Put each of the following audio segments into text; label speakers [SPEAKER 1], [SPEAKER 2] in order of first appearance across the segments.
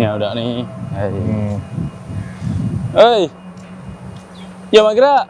[SPEAKER 1] Ni
[SPEAKER 2] lah budak ni. Hai.
[SPEAKER 3] Hmm.
[SPEAKER 2] Oi. Ya mak gerak.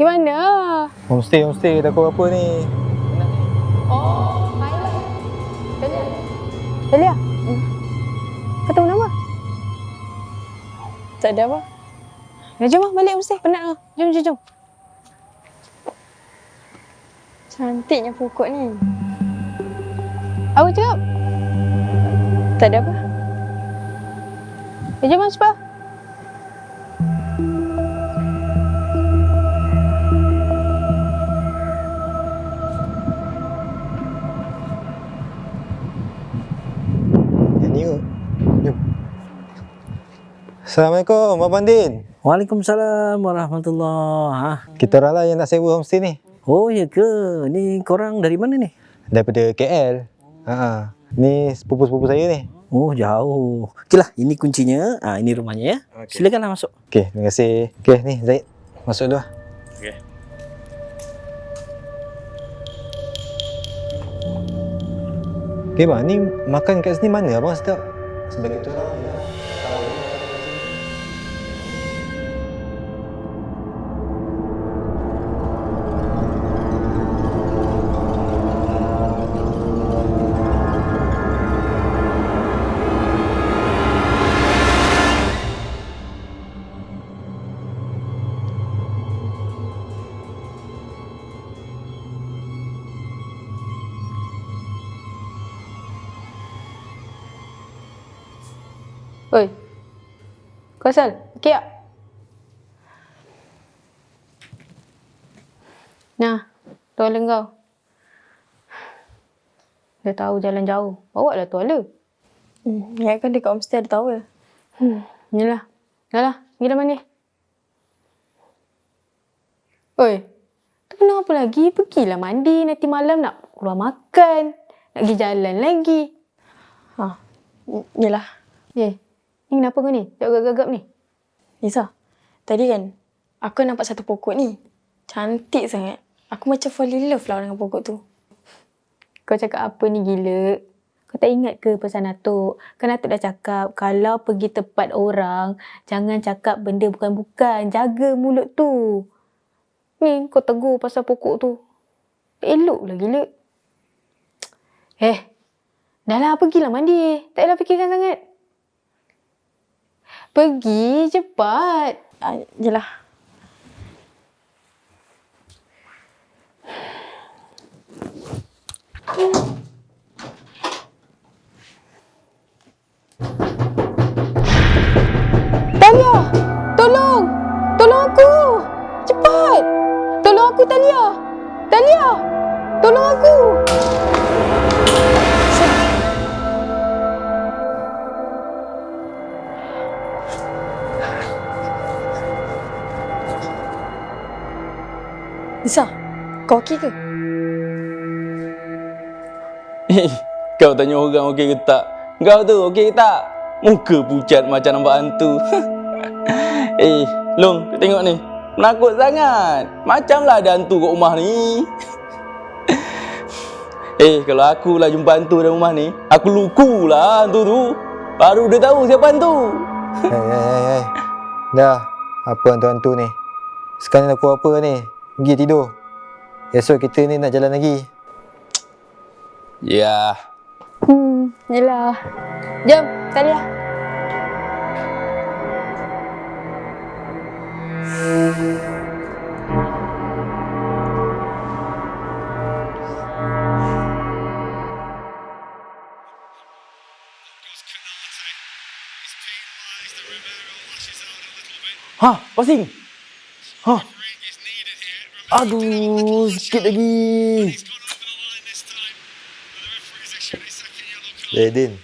[SPEAKER 1] Di mana?
[SPEAKER 3] Homestay, homestay. Takut apa ni?
[SPEAKER 1] Oh, baiklah. Talia. Talia. Hmm. Kau tahu nama? Tak ada apa. Ya, jom lah balik mesti. Penat lah. Jom, jom, jom. Cantiknya pokok ni. Apa cakap? Tak ada apa. Ya, jom cepat.
[SPEAKER 3] Assalamualaikum, Abang Din.
[SPEAKER 4] Waalaikumsalam warahmatullahi ha?
[SPEAKER 3] Kita orang lah yang nak sewa homestay ni.
[SPEAKER 4] Oh ya ke? Ni korang dari mana ni?
[SPEAKER 3] Daripada KL. Ha. Ni sepupu-sepupu saya ni.
[SPEAKER 4] Oh jauh. Okeylah, ini kuncinya. Ah ini rumahnya ya.
[SPEAKER 3] Okey.
[SPEAKER 4] Silakanlah masuk.
[SPEAKER 3] Okey, terima kasih. Okey, ni Zaid. Masuk dulu lah.
[SPEAKER 2] Okey.
[SPEAKER 3] Okey bang, ni makan kat sini mana abang sedap? Sebagai tu
[SPEAKER 1] Oi. Kau? Okey tak? Nah, tuala kau. Dia tahu jalan jauh. Bawa lah tuala.
[SPEAKER 5] Hmm, ya kan dekat homestay ada towel.
[SPEAKER 1] Hmm, inilah. Dah lah, pergi dah mandi. Oi, tu kenapa apa lagi? Pergilah mandi, nanti malam nak keluar makan. Nak pergi jalan lagi.
[SPEAKER 5] Ha. Yelah.
[SPEAKER 1] Eh, ni kenapa kau ni? Tak gagap-gagap ni?
[SPEAKER 5] Nisa. Tadi kan aku nampak satu pokok ni. Cantik sangat. Aku macam fall in love lah dengan pokok tu.
[SPEAKER 1] Kau cakap apa ni gila? Kau tak ingat ke pesan Atuk? Kan Atuk dah cakap, kalau pergi tempat orang, jangan cakap benda bukan-bukan. Jaga mulut tu. Ni kau tegur pasal pokok tu. Elok lah gila. Eh, dah lah pergilah mandi. Tak payah fikirkan sangat. Pergi cepat.
[SPEAKER 5] Ah, yelah.
[SPEAKER 1] Talia!
[SPEAKER 5] Nisa, kau okey ke?
[SPEAKER 2] Eh, kau tanya orang okey ke tak? Kau tu okey ke tak? Muka pucat macam nampak hantu. eh, Long, kau tengok ni. Menakut sangat. Macamlah ada hantu kat rumah ni. eh, kalau aku lah jumpa hantu dalam rumah ni, aku luku lah hantu tu. Baru dia tahu siapa hantu.
[SPEAKER 3] Hai, hai, hai, hai. Dah. Apa hantu-hantu ni? Sekarang aku apa ni? Pergi tidur. Esok kita ni nak jalan lagi.
[SPEAKER 2] Ya.
[SPEAKER 1] Hmm, yelah. Jom, Talia.
[SPEAKER 2] Ha, pasing. Aduh, sikit lagi.
[SPEAKER 3] Eh, Din.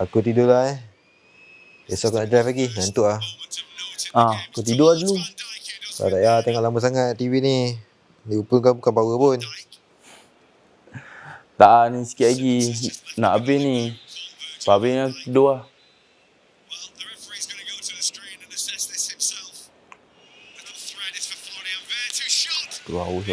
[SPEAKER 3] Aku tidur lah eh. Esok aku nak drive lagi. Ngantuk lah.
[SPEAKER 2] Ah, kau tidur dulu.
[SPEAKER 3] Tak tak payah tengok lama sangat TV ni. Liverpool kan bukan power pun.
[SPEAKER 2] Tak, ni sikit lagi. Nak habis ni. Habis ni aku tidur lah.
[SPEAKER 6] Và hùng.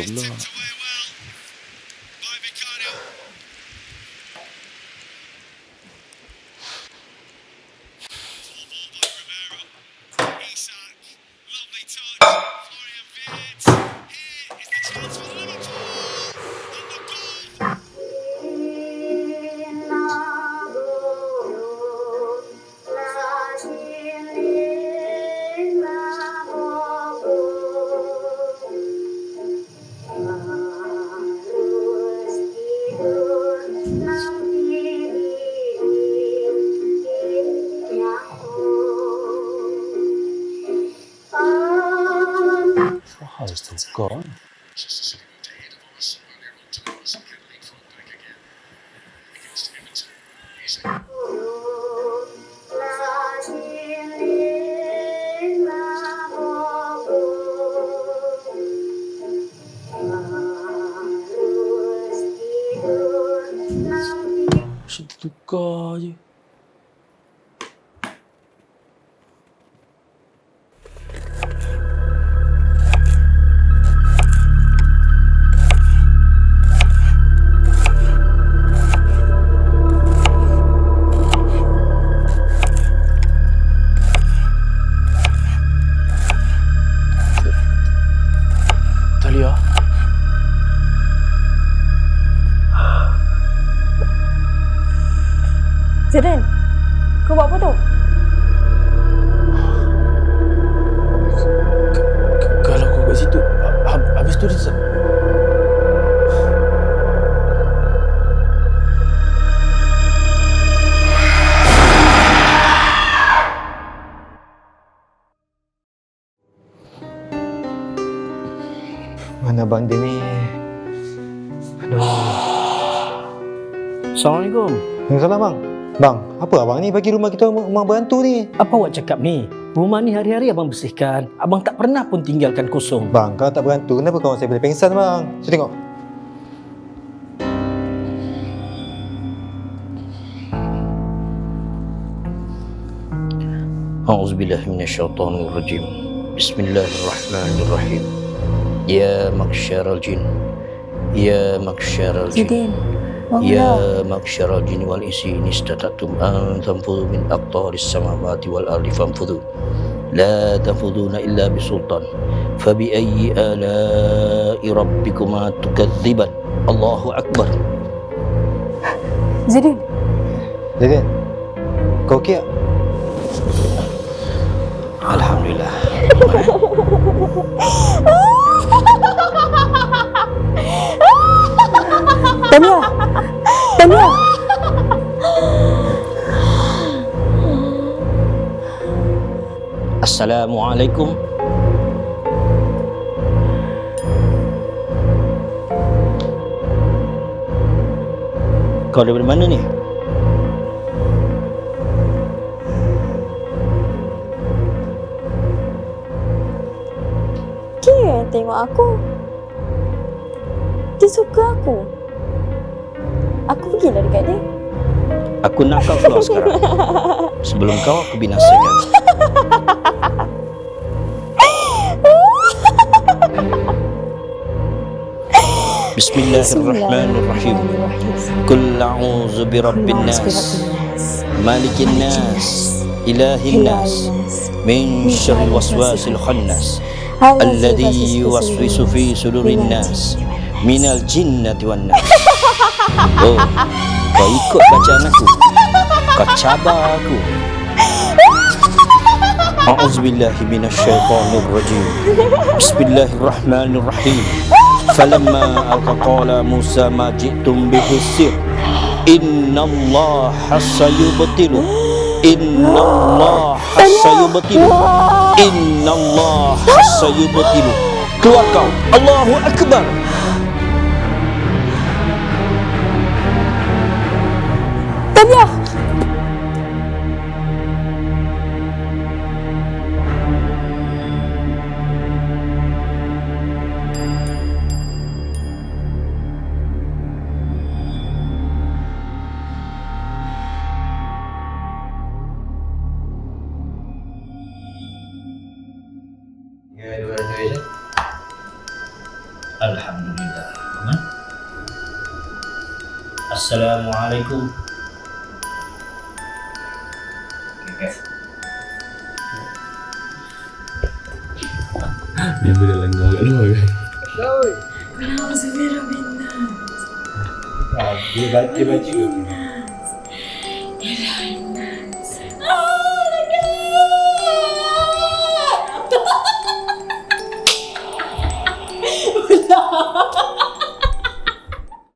[SPEAKER 6] distance
[SPEAKER 2] gone. Gente do God.
[SPEAKER 5] Zidane, kau buat apa tu?
[SPEAKER 2] Kalau kau kat situ, ha- hab- habis tu dia...
[SPEAKER 3] Mana abang dia ni? Aduh.
[SPEAKER 4] Assalamualaikum.
[SPEAKER 3] Waalaikumsalam bang. Bang, apa abang ni bagi rumah kita rumah berhantu ni?
[SPEAKER 4] Apa awak cakap ni? Rumah ni hari-hari abang bersihkan. Abang tak pernah pun tinggalkan kosong.
[SPEAKER 3] Bang, kalau tak berhantu, kenapa kawan saya boleh pengsan, bang? Saya tengok.
[SPEAKER 4] A'udzubillahiminasyaitanirrajim. Bismillahirrahmanirrahim. Ya maksyar al-jin. Ya maksyar al-jin. Zidin. يا معشر الجن
[SPEAKER 5] Zidane, bangunlah.
[SPEAKER 4] يا معشر الجن والإنس إن استطعتم أن تنفذوا من أقطار السماوات والأرض فانفذوا لا تنفذون إلا بسلطان فبأي آلاء ربكما تكذبان الله أكبر
[SPEAKER 5] Zidane,
[SPEAKER 3] Jadi, kau okey tak?
[SPEAKER 4] Alhamdulillah
[SPEAKER 5] Tania, Tania.
[SPEAKER 4] Assalamualaikum Kau daripada mana ni?
[SPEAKER 5] Dia yang tengok aku. Dia suka aku. Aku pergilah dekat dia.
[SPEAKER 4] Aku nak kau keluar sekarang. Sebelum kau aku binasakan. Bismillahirrahmanirrahim. Kul a'udzu birabbin nas. Malikin nas. Ilahin nas. Min syarri waswasil khannas. Alladhi yuwaswisu fi sudurin nas. Minal jinnati wan nas Oh, kau ikut bacaan aku. Kau cabar aku. A'udzubillahi minasyaitonirrajim Bismillahirrahmanirrahim. Falamma alqa qala Musa ma ji'tum bihi sir Inna Allah sayubtilu. Inna Allah sayubtilu. Inna Allah sayubtilu. Keluar kau. Allahu Akbar
[SPEAKER 5] Tania.
[SPEAKER 4] Alhamdulillah. Aman. Assalamualaikum.
[SPEAKER 2] Dia boleh langgar kat luar kan?
[SPEAKER 3] Dia baca, dia baca.